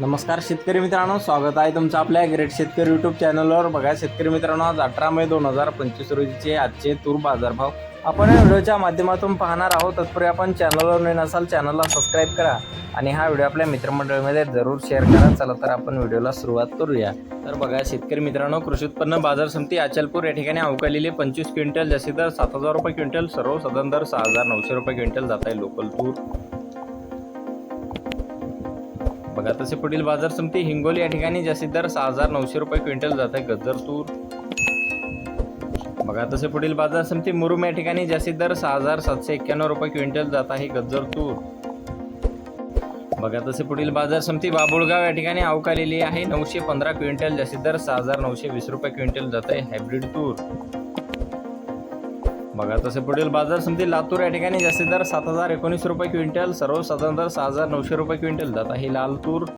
नमस्कार शेतकरी मित्रांनो स्वागत आहे तुमचं आपल्या ग्रेट शेतकरी यूट्यूब चॅनलवर बघा शेतकरी मित्रांनो आज अठरा मे दोन हजार पंचवीस रोजीचे आजचे तूर बाजारभाव. आपण या व्हिडिओच्या माध्यमातून पाहणार आहोत. तत्पूर्वी आपण चॅनलवर नवीन असाल चॅनलला सबस्क्राईब करा आणि हा व्हिडिओ आपल्या मित्रमंडळीमध्ये जरूर शेअर करा. चला तर आपण व्हिडिओला सुरुवात करूया. तर बघा शेतकरी मित्रांनो कृषी उत्पन्न बाजार समिती अचलपूर या ठिकाणी अवकालेले पंचवीस क्विंटल जास्तीत दर सात हजार रुपये क्विंटल सर्व सदन दर सहा हजार नऊशे रुपये क्विंटल जात आहे लोकल तूर. बघा तसे पुढील बाजार समिती हिंगोली या ठिकाणी जास्तीत दर सहा हजार नऊशे रुपये क्विंटल जात आहे गज्जर तूर बघा तसे पुढील बाजार समिती मुरुम या ठिकाणी जास्तीत दर सहा हजार सातशे एक्क्याण्णव रुपये क्विंटल जात आहे गज्जर तूर बघा तसे पुढील बाजार समिती बाबुळगाव या ठिकाणी अवकालेली आहे नऊशे पंधरा क्विंटल जास्तीत दर सहा हजार नऊशे वीस रुपये क्विंटल जात आहे हायब्रिड तूर. बघा तसे पुढील बाजार समिती लातूर या ठिकाणी जास्तीत दर सात हजार एकोणीस रुपये क्विंटल सर्वसाधारण दर सहा हजार नऊशे रुपये क्विंटल जात आहे. लातूर